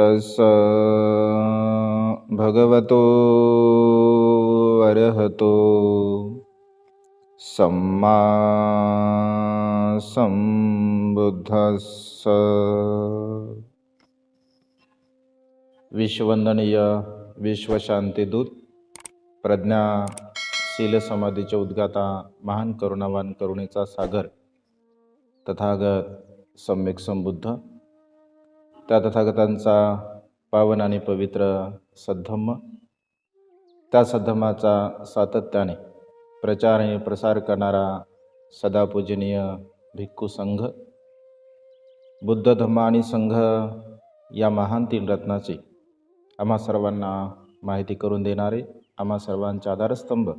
तस् भगवतो अर्हतो। सम्मा संबुद्धस्स विश्ववंदनीय विश्वशांतीदूत प्रज्ञा शील समाधीचे उद्गाता महान करुणावान करुणेचा सागर तथागत सम्यक संबुद्ध। त्या तथागतांचा पावन आणि पवित्र सद्धम्म. त्या सद्धम्माचा सातत्याने प्रचार आणि प्रसार करणारा सदापूजनीय भिक्खू संघ. बुद्ध धम्म आणि संघ या महान तीन रत्नाचे आम्हा सर्वांना माहिती करून देणारे आम्हा सर्वांचे आधारस्तंभ.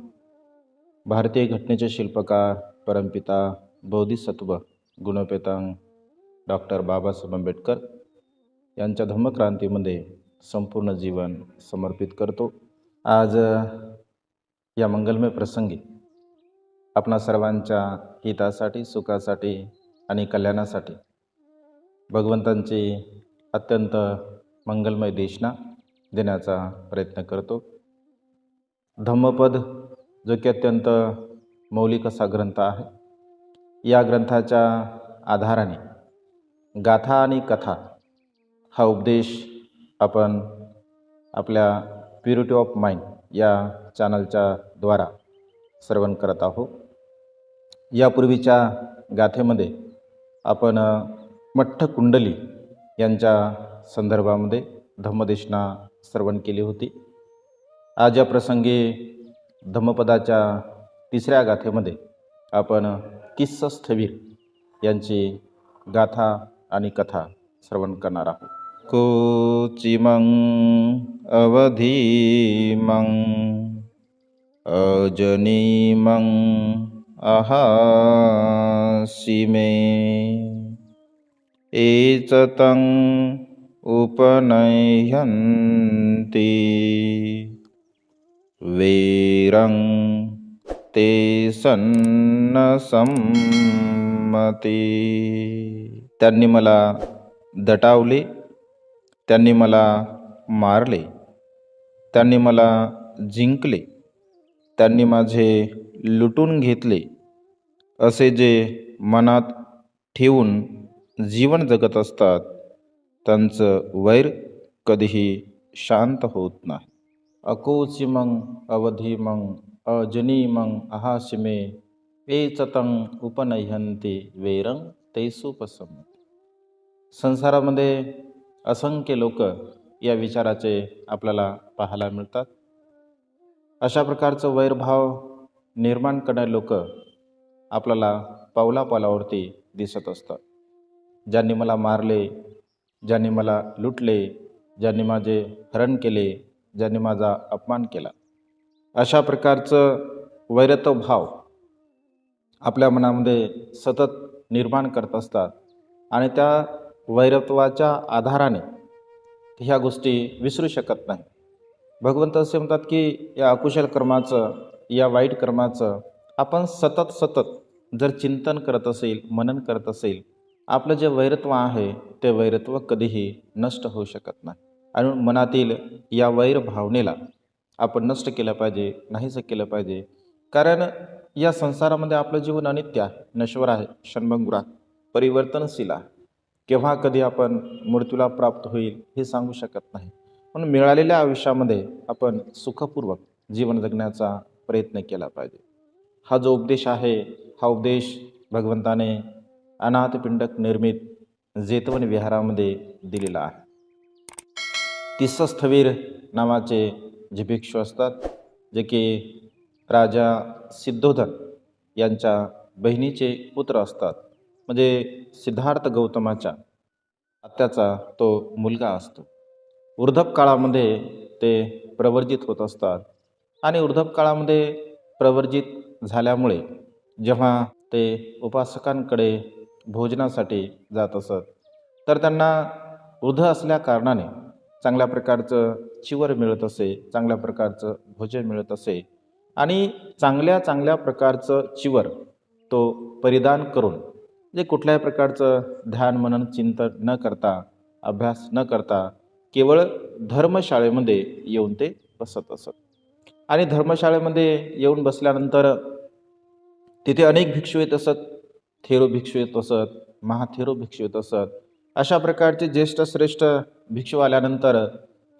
भारतीय घटनेचे शिल्पकार परमपिता बोधिसत्व गुणपेतांग डॉक्टर बाबासाहेब आंबेडकर यांच्या धम्मक्रांतीमध्ये संपूर्ण जीवन समर्पित करतो. आज या मंगलमय प्रसंगी आपणा सर्वांच्या हितासाठी सुखासाठी आणि कल्याणासाठी भगवंतांची अत्यंत मंगलमय देशना देण्याचा प्रयत्न करतो. धम्मपद जो की अत्यंत मौलिक असा ग्रंथ आहे या ग्रंथाच्या आधाराने गाथा आणि कथा हा उपदेश आपण आपल्या प्युरिटी ऑफ माइंड या चॅनलच्या द्वारा श्रवण करत आहोत. यापूर्वीच्या गाथेमध्ये आपण मठ्ठ कुंडली यांच्या संदर्भामध्ये धम्मदेशना श्रवण केली होती. आज या प्रसंगी धम्मपदाच्या तिसऱ्या गाथेमध्ये आपण किस्सस्थवीर यांची गाथा आणि कथा श्रवण करणार आहोत. कोचिमं अवधीमं अजनीमं अहासिमे अहासिमेतं उपनह्यन्ति वीरं ते सन्नसम्मति। तन्निमला दटावली। त्यांनी मला मारले. त्यांनी मला जिंकले. त्यांनी माझे लुटून घेतले. असे जे मनात ठेवून जीवन जगत असतात त्यांचं वैर कधीही शांत होत नाही. अकोची मग अवधी मग अजनी मग अहासिमे ए चतं वेरंग तैसुपसम ते संसारामध्ये असंख्य लोक या विचाराचे आपल्याला पाहायला मिळतात. अशा प्रकारचं वैरभाव निर्माण करणारे लोक आपल्याला पावलापालावरती दिसत असतात. ज्यांनी मला मारले ज्यांनी मला लुटले ज्यांनी माझे हरण केले ज्यांनी माझा अपमान केला. अशा प्रकारचं वैरत्व भाव आपल्या मनामध्ये सतत निर्माण करत असतात आणि त्या वैरत्वाच्या आधाराने ह्या गोष्टी विसरू शकत नाही. भगवंत असे म्हणतात की या अकुशल कर्माचं या वाईट कर्माचं आपण सतत सतत जर चिंतन करत असेल मनन करत असेल आपलं जे वैरत्व आहे ते वैरत्व कधीही नष्ट होऊ शकत नाही. आणि मनातील या वैर भावनेला आपण नष्ट केलं पाहिजे नाहीसं केलं पाहिजे. कारण या संसारामध्ये आपलं जीवन अनित्य आहे नश्वर आहे क्षणभंगुर आहे परिवर्तनशील आहे. केव्हा कधी आपण मृत्यूला प्राप्त होईल हे सांगू शकत नाही. म्हणून मिळालेल्या आयुष्यामध्ये आपण सुखपूर्वक जीवन जगण्याचा प्रयत्न केला पाहिजे. हा जो उपदेश आहे हा उपदेश भगवंताने अनाथपिंडक निर्मित जेतवन विहारामध्ये दिलेला आहे. तिसस्थवीर नावाचे जे भिक्षू असतात जे की राजा सिद्धोधन यांच्या बहिणीचे पुत्र असतात. म्हणजे सिद्धार्थ गौतमाच्या आत्याचा तो मुलगा असतो. वृद्धप काळामध्ये ते प्रवर्जित होत असतात आणि वृद्धप काळामध्ये प्रवर्जित झाल्यामुळे जेव्हा ते उपासकांकडे भोजनासाठी जात असत तर त्यांना वृद्ध असल्या कारणाने चांगल्या प्रकारचं चिवर मिळत असे चांगल्या प्रकारचं भोजन मिळत असे आणि चांगल्या चांगल्या प्रकारचं चिवर तो परिधान करून जे कुठल्याही प्रकारचं ध्यान मनन चिंतन न करता अभ्यास न करता केवळ धर्मशाळेमध्ये येऊन ते बसत असत. आणि धर्मशाळेमध्ये येऊन बसल्यानंतर तिथे अनेक भिक्षू येत असत थेरो भिक्षू येत असत महाथेरो भिक्षू येत असत. अशा प्रकारचे ज्येष्ठ श्रेष्ठ भिक्षू आल्यानंतर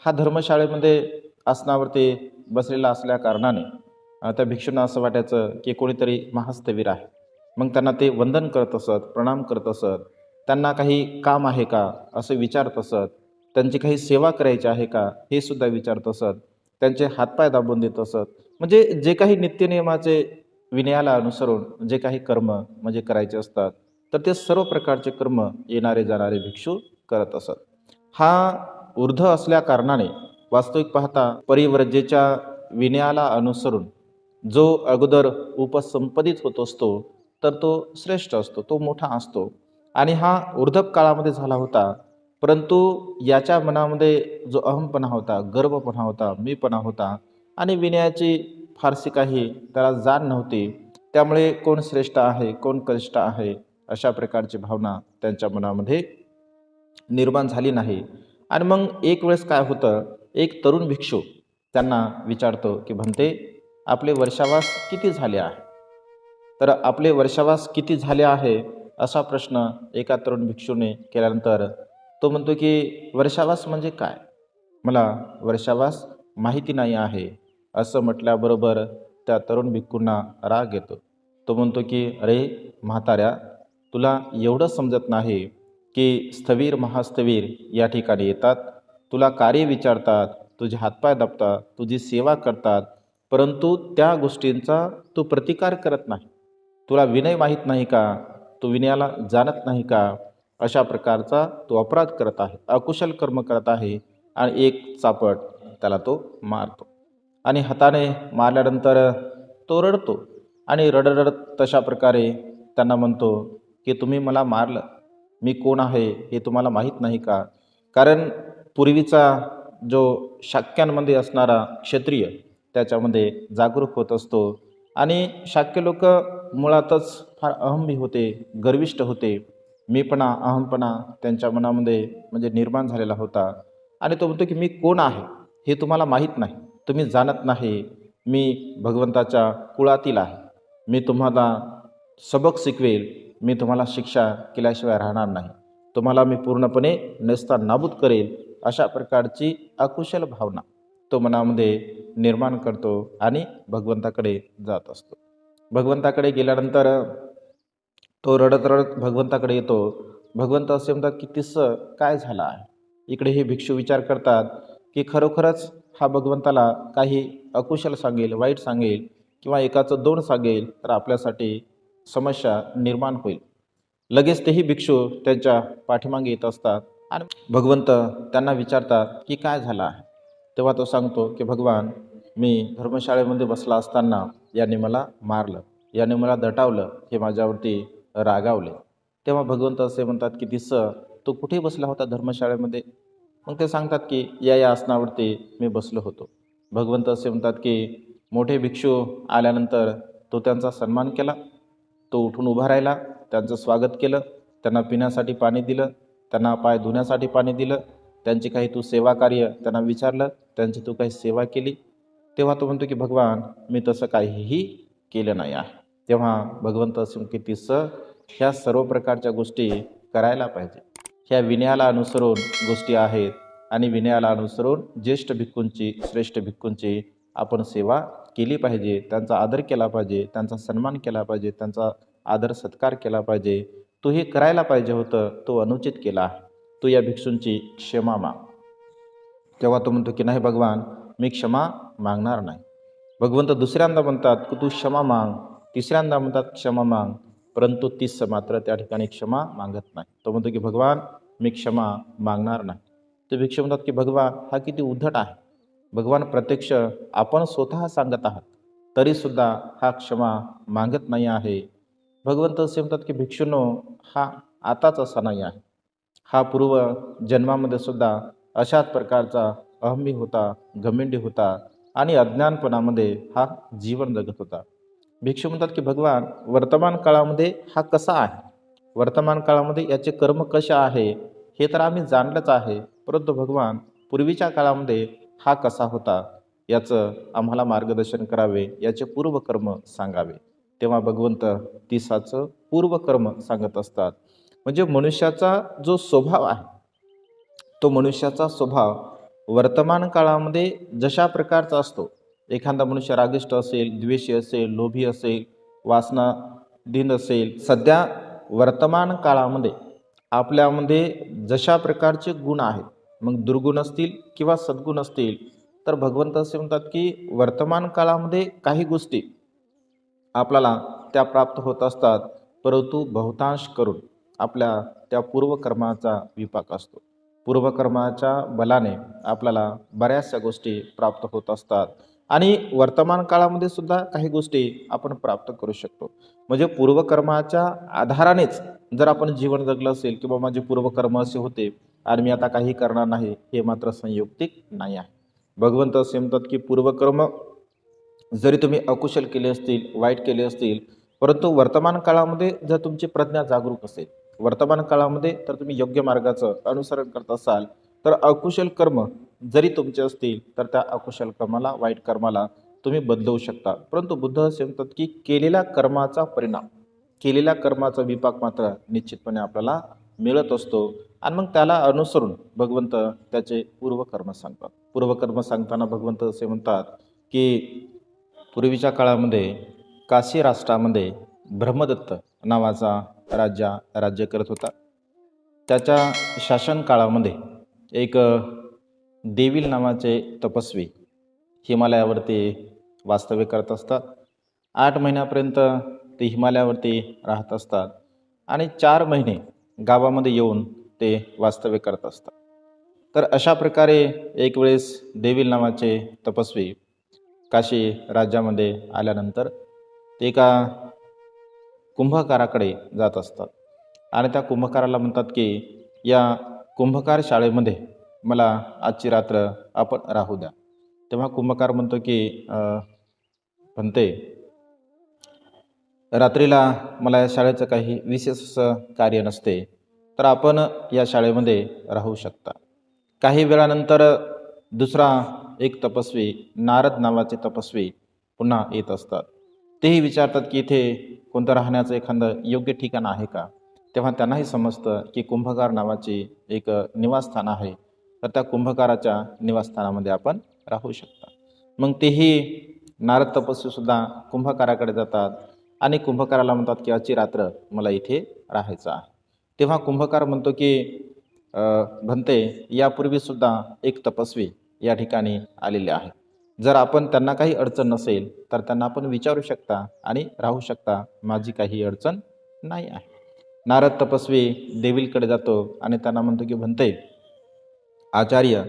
हा धर्मशाळेमध्ये आसनावरती बसलेला असल्या कारणाने त्या भिक्षूंना असं वाटायचं की कोणीतरी महास्तवीर आहे. मग त्यांना ते वंदन करत असत प्रणाम करत असत. त्यांना काही काम आहे का? असं विचारत असत. त्यांची काही सेवा करायची आहे का? हे सुद्धा विचारत असत. त्यांचे हातपाय दाबून देत असत. म्हणजे जे काही नित्यनियमाचे विनयाला अनुसरून जे काही कर्म म्हणजे करायचे असतात तर ते सर्व प्रकारचे कर्म येणारे जाणारे भिक्षू करत असत. हा ऊर्ध्व असल्या कारणाने वास्तविक पाहता परिव्रजेच्या विनयाला अनुसरून जो अगोदर उपसंपदित होत असतो तर तो श्रेष्ठ असतो तो मोठा असतो. आणि हा ऊर्ध्व काळामध्ये झाला होता. परंतु याच्या मनामध्ये जो अहमपणा होता गर्वपणा होता मीपणा होता आणि विनयाची फारशी काही त्याला जाण नव्हती. त्यामुळे कोण श्रेष्ठ आहे कोण कनिष्ठ आहे अशा प्रकारची भावना त्यांच्या मनामध्ये निर्माण झाली नाही. आणि मग एक वेळेस काय होतं एक तरुण भिक्षू त्यांना विचारतो की म्हणते आपले वर्षावास किती झाले आहे? तर आपले वर्षावास किती झाले आहे असा प्रश्न एका तरुण भिक्षूने केल्यानंतर तो म्हणतो की वर्षावास म्हणजे काय? मला वर्षावास माहिती नाही आहे असं म्हटल्याबरोबर त्या तरुण भिक्खूंना राग येतो. तो म्हणतो की अरे म्हाताऱ्या तुला एवढं समजत नाही की स्थवीर महास्थवीर या ठिकाणी येतात. तुला कार्य विचारतात तुझे हातपाय दाबतात तुझी सेवा करतात परंतु त्या गोष्टींचा तू प्रतिकार करत नाही. तुला विनय माहीत नाही का? तू विनयाला जाणत नाही का? अशा प्रकारचा तो अपराध करत आहे अकुशल कर्म करत आहे आणि एक चापट त्याला तो मारतो. आणि हाताने मारल्यानंतर तो रडतो आणि रडरडत तशा प्रकारे त्यांना म्हणतो की तुम्ही मला मारलं. मी कोण आहे हे तुम्हाला माहीत नाही का? कारण पूर्वीचा जो शाक्यांमध्ये असणारा क्षत्रिय त्याच्यामध्ये जागरूक होत असतो आणि शाक्य लोक मुळातच फार अहंबी होते गर्विष्ट होते. मीपणा अहमपणा त्यांच्या मनामध्ये म्हणजे निर्माण झालेला होता. आणि तो म्हणतो की मी कोण आहे हे तुम्हाला माहीत नाही. तुम्ही जाणत नाही. मी भगवंताच्या कुळातील आहे. मी तुम्हाला सबक शिकवेल. मी तुम्हाला शिक्षा केल्याशिवाय राहणार नाही. तुम्हाला मी पूर्णपणे नेस्ता नाबूद करेल अशा प्रकारची अकुशल भावना तो मनामध्ये निर्माण करतो आणि भगवंताकडे जात असतो. भगवंताकडे गेल्यानंतर तो रडत रडत भगवंताकडे येतो. भगवंत असे म्हणतात की तिसं काय झालं आहे? इकडे हे भिक्षू विचार करतात की खरोखरच हा भगवंताला काही अकुशल सांगेल वाईट सांगेल किंवा एकाचं दोन सांगेल तर आपल्यासाठी समस्या निर्माण होईल. लगेच तेही भिक्षू त्यांच्या पाठीमागे येत असतात. आणि भगवंत त्यांना विचारतात की काय झालं आहे? तेव्हा तो सांगतो की भगवान मी धर्मशाळेमध्ये बसला असताना याने मला मारलं. याने मला दटावलं हे माझ्यावरती रागावले. तेव्हा भगवंत असे म्हणतात की दिसं तो कुठे बसला होता धर्मशाळेमध्ये? मग ते सांगतात की या या आसनावरती मी बसलो होतो. भगवंत असे म्हणतात की मोठे भिक्षू आल्यानंतर तो त्यांचा सन्मान केला. तो उठून उभा राहिला त्यांचं स्वागत केलं त्यांना पिण्यासाठी पाणी दिलं त्यांना पाय धुण्यासाठी पाणी दिलं त्यांची काही तू सेवा कार्य त्यांना विचारलं त्यांची तू काही सेवा केली तेव्हा तो म्हणतो की भगवान मी तसं काहीही केलं नाही आहे. तेव्हा भगवंत असून की तिसं ह्या सर्व प्रकारच्या गोष्टी करायला पाहिजे. ह्या विनयाला अनुसरून गोष्टी आहेत आणि विनयाला अनुसरून ज्येष्ठ भिक्खूंची श्रेष्ठ भिक्खूंची आपण सेवा केली पाहिजे. त्यांचा आदर केला पाहिजे. त्यांचा सन्मान केला पाहिजे. त्यांचा आदर सत्कार केला पाहिजे. तो हे करायला पाहिजे होतं तो अनुचित केला आहे. तो या भिक्षूंची क्षमा मा तेव्हा तो म्हणतो की नाही भगवान मी क्षमा मागणार नाही. भगवंत दुसऱ्यांदा म्हणतात की तू क्षमा माग. तिसऱ्यांदा म्हणतात क्षमा माग. परंतु तीस मात्र त्या ठिकाणी क्षमा मागत नाही. तो म्हणतो की भगवान मी क्षमा मागणार नाही. ते भिक्षू म्हणतात की भगवान हा किती उद्धट आहे. भगवान प्रत्यक्ष आपण स्वतः सांगत आहात तरीसुद्धा हा क्षमा मागत नाही आहे. भगवंत असे म्हणतात की भिक्षूनो हा आताच असा नाही आहे. हा पूर्व जन्मामध्ये सुद्धा अशाच प्रकारचा अहंबी होता घमेंडी होता आणि अज्ञानपणामध्ये हा जीवन जगत होता. भिक्षू म्हणतात की भगवान वर्तमान काळामध्ये हा कसा आहे? वर्तमान काळामध्ये याचे कर्म कसे आहे? हे तर आम्ही जाणलंच आहे. परंतु भगवान पूर्वीच्या काळामध्ये हा कसा होता? याचं आम्हाला मार्गदर्शन करावे याचे पूर्वकर्म सांगावे. तेव्हा भगवंत तिसाचं पूर्वकर्म सांगत असतात. म्हणजे मनुष्याचा जो स्वभाव आहे तो मनुष्याचा स्वभाव वर्तमान काळामध्ये जशा प्रकारचा असतो एखादा मनुष्य रागिष्ट असेल द्वेषी असेल लोभी असेल वासनाधीन असेल सध्या वर्तमान काळामध्ये आपल्यामध्ये जशा प्रकारचे गुण आहेत मग दुर्गुण असतील किंवा सद्गुण असतील तर भगवंत असे म्हणतात की वर्तमान काळामध्ये काही गोष्टी आपल्याला त्या प्राप्त होत असतात परंतु बहुतांश करून आपल्या त्या पूर्वकर्माचा विपाक असतो. पूर्वकर्माच्या बलाने आपल्याला बऱ्याचशा गोष्टी प्राप्त होत असतात. आणि वर्तमान काळामध्ये सुद्धा काही गोष्टी आपण प्राप्त करू शकतो. म्हणजे पूर्वकर्माच्या आधारानेच जर आपण जीवन जगलं असेल किंवा माझे पूर्वकर्म असे होते आणि मी आता काही करणार नाही हे मात्र संयुक्तिक नाही आहे. भगवंत असे म्हणतात की पूर्वकर्म जरी तुम्ही अकुशल केले असतील वाईट केले असतील परंतु वर्तमान काळामध्ये जर तुमची प्रज्ञा जागरूक असेल वर्तमान काळामध्ये तर तुम्ही योग्य मार्गाचं अनुसरण करत असाल तर अकुशल कर्म जरी तुमचे असतील तर त्या अकुशल कर्माला वाईट कर्माला तुम्ही बदलवू शकता. परंतु बुद्ध असे म्हणतात की केलेल्या कर्माचा परिणाम केलेल्या कर्माचा विपाक मात्र निश्चितपणे आपल्याला मिळत असतो. आणि मग त्याला अनुसरून भगवंत त्याचे पूर्वकर्म सांगतात. पूर्वकर्म सांगताना भगवंत असे म्हणतात की पूर्वीच्या काळामध्ये काशी राष्ट्रामध्ये ब्रह्मदत्त नावाचा राजा राज्य करत होता. त्याच्या शासनकाळामध्ये एक देवील नावाचे तपस्वी हिमालयावरती वास्तव्य करत असतात. आठ महिन्यापर्यंत ते हिमालयावरती राहत असतात आणि चार महिने गावामध्ये येऊन ते वास्तव्य करत असतात. तर अशा प्रकारे एक वेळेस देवील नावाचे तपस्वी काशी राज्यामध्ये आल्यानंतर ते एका कुंभकाराकडे जात असतात. आणि त्या कुंभकाराला म्हणतात की या कुंभकार शाळेमध्ये मला आजची रात्र आपण राहू द्या. तेव्हा कुंभकार म्हणतो की म्हणते रात्रीला मला या शाळेचं काही विशेष कार्य नसते तर आपण या शाळेमध्ये राहू शकता. काही वेळानंतर दुसरा एक तपस्वी नारद नावाचे तपस्वी पुन्हा येत असतात. तेही विचारतात की इथे कोणतं राहण्याचं एखादं योग्य ठिकाण आहे का? तेव्हा त्यांनाही समजतं की कुंभकार नावाची एक निवासस्थान आहे. तर त्या कुंभकाराच्या निवासस्थानामध्ये आपण राहू शकता. मग तेही नारद तपस्वीसुद्धा कुंभकाराकडे जातात आणि कुंभकाराला म्हणतात की आजची रात्र मला इथे राहायचं आहे. तेव्हा कुंभकार म्हणतो की म्हणते भंते यापूर्वीसुद्धा एक तपस्वी या ठिकाणी आलेले आहे जर आपण त्यांना काही अडचण नसेल तर त्यांना आपण विचारू शकता आणि राहू शकता. माझी काही अडचण नाही आहे. नारद तपस्वी देवीलकडे जातो आणि त्यांना म्हणतो की म्हणते आचार्य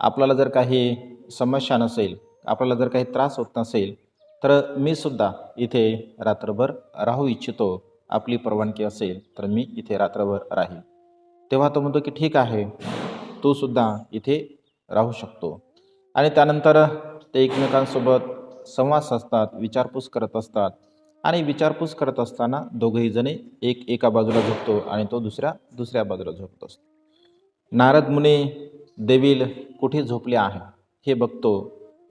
आपल्याला जर काही समस्या नसेल आपल्याला जर काही त्रास होत नसेल तर मी सुद्धा इथे रात्रभर राहू इच्छितो. आपली परवानगी असेल तर मी इथे रात्रभर राहील. तेव्हा तो म्हणतो की ठीक आहे तू सुद्धा इथे राहू शकतो. आणि त्यानंतर ते एकमेकांसोबत संवाद साधतात विचारपूस करत असतात आणि विचारपूस करत असताना दोघंही जणे एक एका बाजूला झोपतो आणि तो दुसऱ्या दुसऱ्या बाजूला झोपत असतो. नारद मुनी देवील कुठे झोपले आहे हे बघतो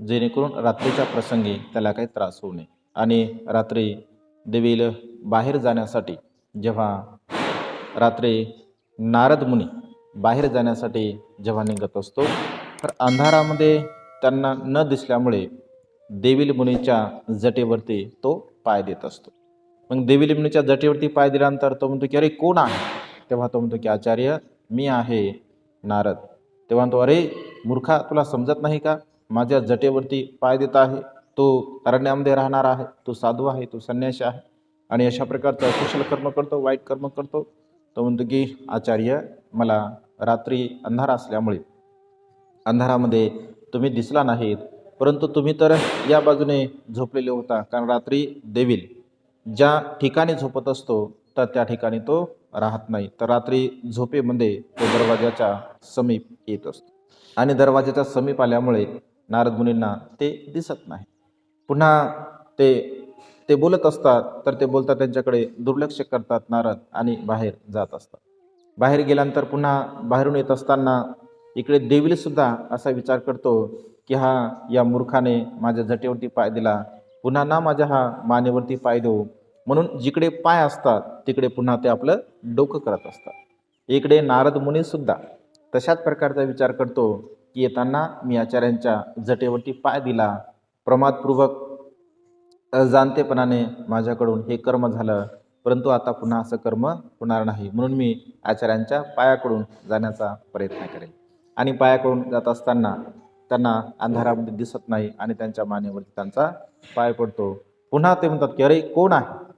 जेणेकरून रात्रीच्या प्रसंगी त्याला काही त्रास होऊ नये. आणि रात्री देवील बाहेर जाण्यासाठी जेव्हा रात्री नारद मुनी बाहेर जाण्यासाठी जेव्हा निघत असतो तर अंधारामध्ये त्यांना न दिसल्यामुळे देवील मुनीच्या जटेवरती तो पाय देत असतो. मग देवील मुनीच्या जटेवरती पाय दिल्यानंतर तो म्हणतो की अरे कोण आहे? तेव्हा तो म्हणतो की आचार्य मी आहे नारद. तेव्हा तो अरे मूर्खा तुला समजत नाही का? माझ्या जटेवरती पाय देत आहे. तो अरण्यामध्ये राहणार आहे. तो साधू आहे. तो संन्यासी आहे. आणि अशा प्रकारचं कुशल कर्म करतो वाईट कर्म करतो. तो म्हणतो की आचार्य मला रात्री अंधार असल्यामुळे अंधारामध्ये तुम्ही दिसला नाहीत. परंतु तुम्ही तर या बाजूने झोपलेले होता. कारण रात्री देवील ज्या ठिकाणी झोपत असतो तर त्या ठिकाणी तो राहत नाही. तर रात्री झोपेमध्ये तो दरवाजाच्या समीप येत असतो. आणि दरवाजाच्या समीप आल्यामुळे नारद मुनींना ते दिसत नाही. पुन्हा ते ते बोलत असतात तर ते बोलतात त्यांच्याकडे दुर्लक्ष करतात नारद आणि बाहेर जात असतात. बाहेर गेल्यानंतर पुन्हा बाहेरून येत असताना इकडे देवील सुद्धा असा विचार करतो की हा या मूर्खाने माझ्या जटेवरती पाय दिला. पुन्हा ना माझ्या हा मानेवरती पाय देऊ. म्हणून जिकडे पाय असतात तिकडे पुन्हा ते आपलं डोकं करत असतात. इकडे नारद मुनी सुद्धा तशाच प्रकारचा विचार करतो की येताना मी आचार्यांच्या जटेवरती पाय दिला. प्रमादपूर्वक अजाणतेपणाने माझ्याकडून हे कर्म झालं. परंतु आता पुन्हा असं कर्म होणार नाही. म्हणून मी आचार्यांच्या पायाकडून जाण्याचा प्रयत्न करेल आणि पायाकडून जात असताना त्यांना अंधारामध्ये दिसत नाही आणि त्यांच्या मानेवरती त्यांचा पाय पडतो. पुन्हा ते म्हणतात की अरे कोण आहे?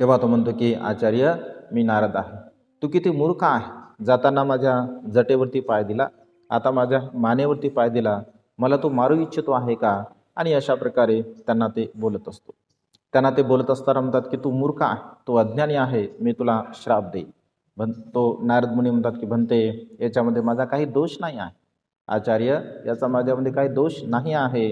तेव्हा तो म्हणतो की आचार्य मी नारद आहे. तू किती मूर्ख आहे. जाताना माझ्या जटेवरती पाय दिला. आता माझ्या मानेवरती पाय दिला. मला तू मारू इच्छितो आहे का? आणि अशा प्रकारे त्यांना ते बोलत असतो. त्यांना ते बोलत असताना म्हणतात की तू मूर्ख आहे. तू अज्ञानी आहे. मी तुला श्राप देईल भन तो नारद मुनी म्हणतात की म्हणते याच्यामध्ये माझा काही दोष नाही आहे. आचार्य याचा माझ्यामध्ये काही दोष नाही आहे.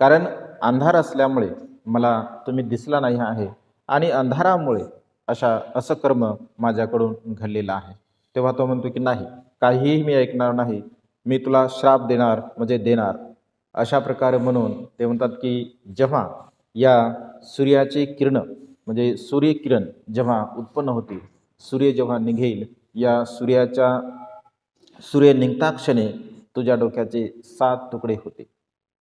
कारण अंधार असल्यामुळे मला तुम्ही दिसला नाही आहे. आणि अंधारामुळे अशा असं कर्म माझ्याकडून घडलेलं आहे. तेव्हा तो म्हणतो की नाही काहीही मी ऐकणार नाही. मी तुला श्राप देणार म्हणजे देणार. अशा प्रकारे म्हणून ते म्हणतात की जेव्हा या सूर्याची किरण म्हणजे सूर्यकिरण जेव्हा उत्पन्न होतील सूर्य जेव्हा निघेल या सूर्याच्या सूर्य निघता क्षणी तुझ्या डोक्याचे सात तुकडे होते.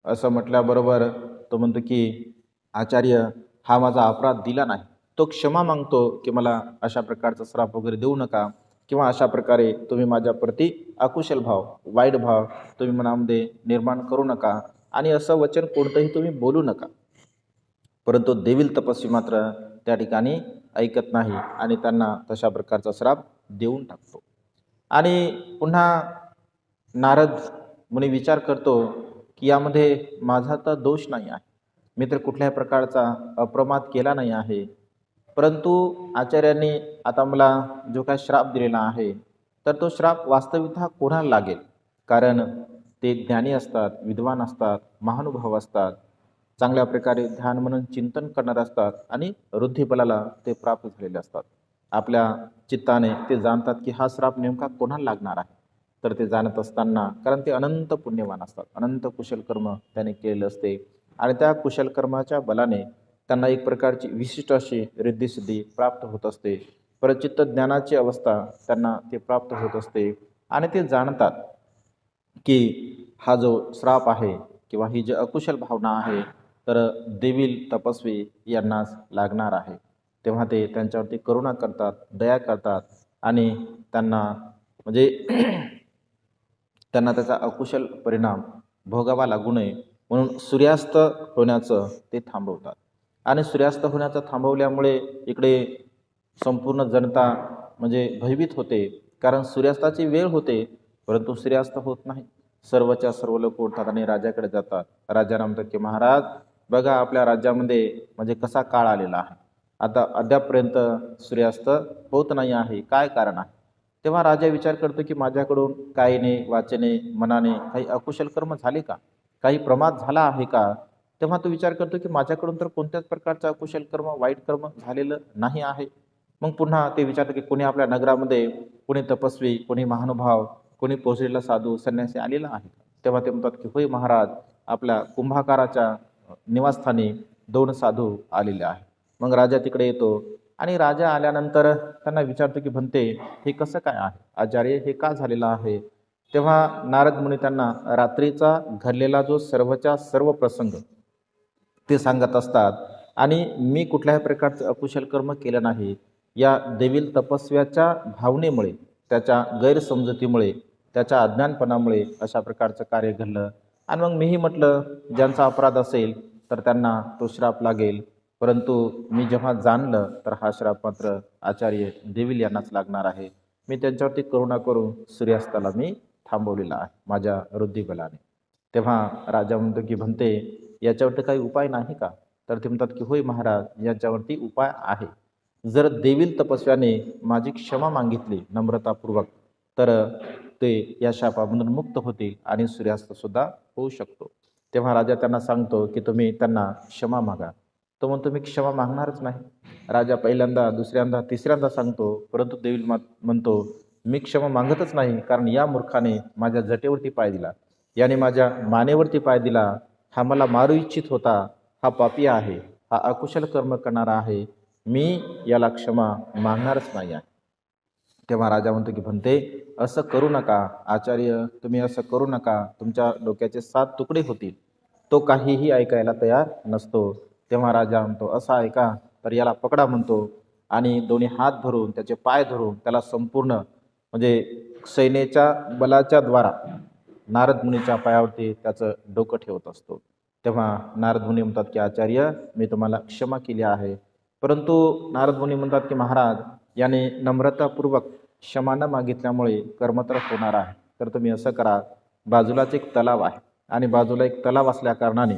असं म्हटल्याबरोबर तो म्हणतो की आचार्य हा माझा अपराध दिला नाही. तो क्षमा मागतो की मला अशा प्रकारचा श्राप वगैरे देऊ नका किंवा अशा प्रकारे तुम्ही माझ्याप्रती अकुशल भाव वाईट भाव तुम्ही मनामध्ये निर्माण करू नका आणि असं वचन कोणतंही तुम्ही बोलू नका. परंतु देवील तपस्वी मात्र त्या ठिकाणी ऐकत नाही आणि त्यांना तशा प्रकारचा श्राप देऊन टाकतो. आणि पुन्हा नारद मुनी विचार करतो की यामध्ये माझा तर दोष नाही आहे. मी तर कुठल्याही प्रकारचा अप्रमाद केला नाही आहे. परंतु आचार्यांनी आता मला जो काय श्राप दिलेला आहे तर तो श्राप वास्तविकता कोणाला लागेल? कारण ते ज्ञानी असतात विद्वान असतात महानुभाव असतात चांगल्या प्रकारे ध्यान म्हणून चिंतन करणारे असतात आणि वृद्धिबलाला ते प्राप्त झालेले असतात. आपल्या चित्ताने ते जाणतात की हा श्राप नेमका कोणाला लागणार आहे? तर ते जाणत असताना कारण ते अनंत पुण्यवान असतात. अनंत कुशल कर्म त्याने केलेलं असते आणि त्या कुशल कर्माच्या बलाने त्यांना एक प्रकारची विशिष्ट अशी रिद्धिसिद्धी प्राप्त होत असते. परचित्त ज्ञानाची अवस्था त्यांना ते प्राप्त होत असते आणि ते जाणतात की हा जो श्राप आहे किंवा ही जी अकुशल भावना आहे तर देवील तपस्वी यांनाच लागणार आहे. तेव्हा ते त्यांच्यावरती करुणा करतात दया करतात आणि त्यांना म्हणजे त्यांना त्याचा अकुशल परिणाम भोगावा लागू नये म्हणून सूर्यास्त होण्याचं ते थांबवतात. आणि सूर्यास्त होण्याचं थांबवल्यामुळे इकडे संपूर्ण जनता म्हणजे भयभीत होते कारण सूर्यास्ताची वेळ होते परंतु सूर्यास्त होत नाही. सर्वच्या सर्व लोक उठतात आणि राजाकडे जातात. राजा म्हणतात की महाराज बघा आपल्या राज्यामध्ये म्हणजे कसा काळ आलेला आहे. आता अद्यापपर्यंत सूर्यास्त होत नाही आहे. काय कारण आहे? तेव्हा राजा विचार करतो की माझ्याकडून कायने वाचने मनाने काही अकुशल कर्म झाले का? काही प्रमाद झाला आहे का? तेव्हा तो विचार करतो की माझ्याकडून तर कोणत्याच प्रकारचं अकुशल कर्म वाईट कर्म झालेलं नाही आहे. मग पुन्हा ते विचारतं की कोणी आपल्या नगरामध्ये कोणी तपस्वी कोणी महानुभाव कोणी पोचलेला साधू संन्यासी आलेला आहे तेव्हा ते म्हणतात की होय महाराज आपल्या कुंभाकाराच्या निवासस्थानी दोन साधू आलेले आहे मग राजा तिकडे येतो आणि राजा आल्यानंतर त्यांना विचारतो की म्हणते हे कसं काय आहे? आचार्य हे का झालेलं आहे? तेव्हा नारद मुनी त्यांना रात्रीचा घडलेला जो सर्वच्या सर्व प्रसंग ते सांगत असतात आणि मी कुठल्याही प्रकारचं अकुशल कर्म केलं नाही. या देवील तपस्व्याच्या भावनेमुळे त्याच्या गैरसमजुतीमुळे त्याच्या अज्ञानपणामुळे अशा प्रकारचं कार्य घडलं. आणि मग मीही म्हटलं ज्यांचा अपराध असेल तर त्यांना तो श्राप लागेल. परंतु मी जेव्हा जाणलं तर हा श्राप मात्र आचार्य देवील यांनाच लागणार आहे. मी त्यांच्यावरती करुणा करून सूर्यास्ताला मी थांबवलेला आहे माझ्या वृद्धिबलाने तेव्हा राजा म्हणतो की म्हणते याच्यावरती काही उपाय नाही का? तर ते म्हणतात की होय महाराज यांच्यावरती उपाय आहे. जर देवील तपस्व्याने माझी क्षमा मागितली नम्रतापूर्वक तर ते या शापामधून मुक्त होतील आणि सूर्यास्तसुद्धा होऊ शकतो. तेव्हा राजा त्यांना सांगतो की तुम्ही त्यांना क्षमा मागा. तो म्हणतो मी क्षमा मागणारच नाही. राजा पहिल्यांदा दुसऱ्यांदा तिसऱ्यांदा सांगतो परंतु देवील म्हणतो मी क्षमा मागतच नाही कारण या मूर्खाने माझ्या जटेवरती पाय दिला. याने माझ्या मानेवरती पाय दिला. हा मला मारू इच्छित होता. हा पापी आहे. हा अकुशल कर्म करणारा आहे. मी याला क्षमा मागणारच नाही आहे. तेव्हा राजा म्हणतो की म्हणते असं करू नका. आचार्य तुम्ही असं करू नका. तुमच्या डोक्याचे सात तुकडे होतील. तो काहीही ऐकायला तयार नसतो. तेव्हा राजा म्हणतो असा ऐका तर याला पकडा म्हणतो. आणि दोन्ही हात धरून त्याचे पाय धरून त्याला संपूर्ण म्हणजे सैनेच्या बलाच्या द्वारा नारद मुनीच्या पायावरती त्याचं डोकं ठेवत असतो. तेव्हा नारद मुनी म्हणतात की आचार्य मी तुम्हाला क्षमा केली आहे. परंतु नारद मुनी म्हणतात की महाराज याने नम्रतापूर्वक क्षमा न मागितल्यामुळे कर्मतर होणार आहे. तर तुम्ही असं करा बाजूलाच एक तलाव आहे आणि बाजूला एक तलाव असल्या कारणाने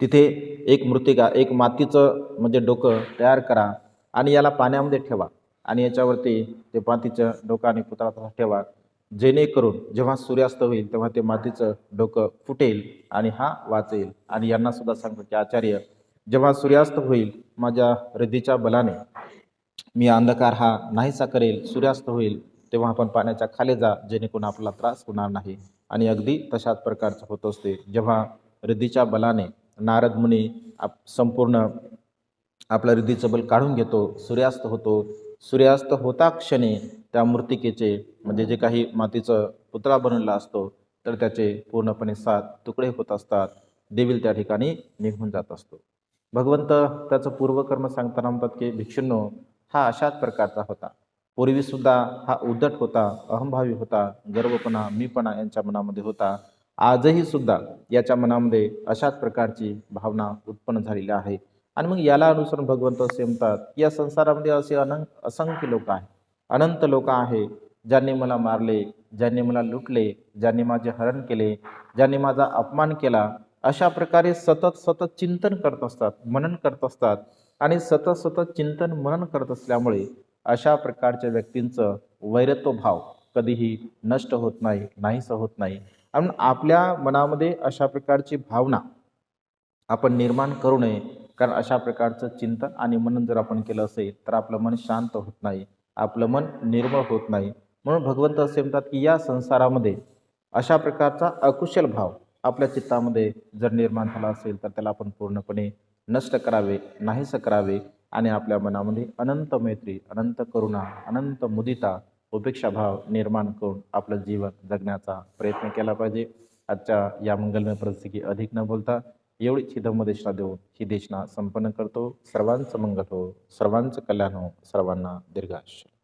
तिथे एक मृतिका एक मातीचं म्हणजे डोकं तयार करा आणि याला पाण्यामध्ये ठेवा आणि याच्यावरती ते मातीचं डोकं आणि पुतळा तसा ठेवा. जेणेकरून जेव्हा सूर्यास्त होईल तेव्हा ते मातीचं डोकं फुटेल आणि हा वाचेल. आणि यांना सुद्धा सांगतो की आचार्य जेव्हा सूर्यास्त होईल माझ्या हृदीच्या बलाने मी अंधकार हा नाहीसा करेल सूर्यास्त होईल तेव्हा आपण पाण्याच्या खाली जा जेणेकरून आपला त्रास होणार नाही. आणि अगदी तशाच प्रकारचं होत असते. जेव्हा रिद्धीच्या बलाने नारद मुनी आप संपूर्ण आपलं रिद्धीचं बल काढून घेतो सूर्यास्त होतो. सूर्यास्त होता क्षणी त्या मूर्तिकेचे म्हणजे जे काही मातीचं पुतळा बनवला असतो तर त्याचे पूर्णपणे सात तुकडे होत असतात. देवील त्या ठिकाणी निघून जात असतो. भगवंत त्याचं पूर्वकर्म सांगताना म्हणतात की भिक्षुंनो हा अशाच प्रकारचा होता. पूर्वीसुद्धा हा उद्धट होता अहंभावी होता गर्वपणा मीपणा यांच्या मनामध्ये होता. आजही सुद्धा याच्या मनामध्ये अशाच प्रकारची भावना उत्पन्न झालेली आहे. आणि मग याला अनुसरून भगवंत असे म्हणतात की या संसारामध्ये असे अनं असंख्य लोक आहेत. अनंत लोक आहे ज्यांनी मला मारले ज्यांनी मला लुटले ज्यांनी माझे हरण केले ज्यांनी माझा अपमान केला. अशा प्रकारे सतत सतत चिंतन करत असतात मनन करत असतात. आणि सतत सतत चिंतन मनन करत असल्यामुळे अशा प्रकारच्या व्यक्तींचं वैरत्व भाव कधीही नष्ट होत नाही नाहीसं होत नाही. आणि आपल्या मनामध्ये अशा प्रकारची भावना आपण निर्माण करू नये कारण अशा प्रकारचं चिंतन आणि मनन जर आपण केलं असेल तर आपलं मन शांत होत नाही आपलं मन निर्मळ होत नाही. म्हणून भगवंत असे म्हणतात की या संसारामध्ये अशा प्रकारचा अकुशल भाव आपल्या चित्तामध्ये जर निर्माण झाला असेल तर त्याला आपण पूर्णपणे नष्ट करावे नाहीसं करावे आणि आपल्या मनामध्ये अनंत मैत्री अनंत करुणा अनंत मुदिता उपेक्षाभाव निर्माण करून आपलं जीवन जगण्याचा प्रयत्न केला पाहिजे. आजच्या या मंगलमय परिस्थिती अधिक न बोलता एवढीच ही धम्मदेशना देऊन ही देशना संपन्न करतो. सर्वांचं मंगल हो सर्वांचं कल्याण हो सर्वांना दीर्घायुष्य.